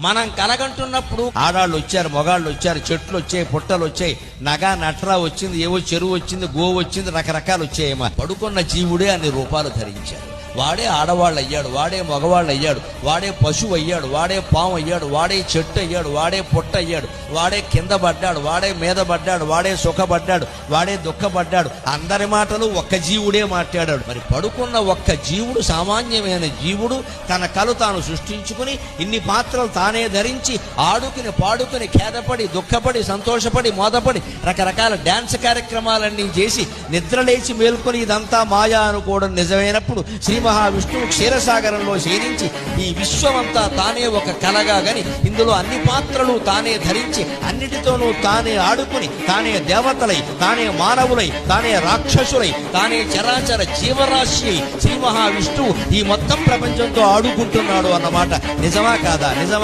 మనం కలగంటున్నప్పుడు ఆడాళ్ళు వచ్చారు మొగాళ్ళు వచ్చారు చెట్లు వచ్చాయి పుట్టలు వచ్చాయి. నగ నట్రా వచ్చింది ఏవో చెరువు వచ్చింది గోవు వచ్చింది రకరకాలు వచ్చాయమ్మా. పడుకున్న జీవుడే అన్ని రూపాలు ధరించారు వాడే ఆడవాళ్ళు అయ్యాడు వాడే మగవాళ్ళు అయ్యాడు వాడే పశువు అయ్యాడు వాడే పాము అయ్యాడు వాడే చెట్టు అయ్యాడు వాడే పొట్ట అయ్యాడు వాడే కింద పడ్డాడు వాడే మీద పడ్డాడు వాడే సుఖపడ్డాడు వాడే దుఃఖపడ్డాడు. అందరి మాటలు ఒక్క జీవుడే మాట్లాడాడు. మరి పడుకున్న ఒక్క జీవుడు సామాన్యమైన జీవుడు తన కలు తాను సృష్టించుకుని ఇన్ని పాత్రలు తానే ధరించి ఆడుకుని పాడుకుని ఖేదపడి దుఃఖపడి సంతోషపడి మోదపడి రకరకాల డ్యాన్స్ కార్యక్రమాలన్నీ చేసి నిద్రలేచి మేల్కొని ఇదంతా మాయా అనుకోవడం నిజమైనప్పుడు శ్రీ మహావిష్ణువు క్షీరసాగరంలో చేరించి ఈ విశ్వమంతా తానే ఒక కలగా గని ఇందులో అన్ని పాత్రలు తానే ధరించి అన్నిటితోనూ తానే ఆడుకుని తానే దేవతలై తానే మానవులై తానే రాక్షసులై తానే చరాచర జీవరాశి శ్రీ మహావిష్ణువు ఈ మొత్తం ప్రపంచంతో ఆడుకుంటున్నాడు అన్నమాట. నిజమా కాదా? నిజమా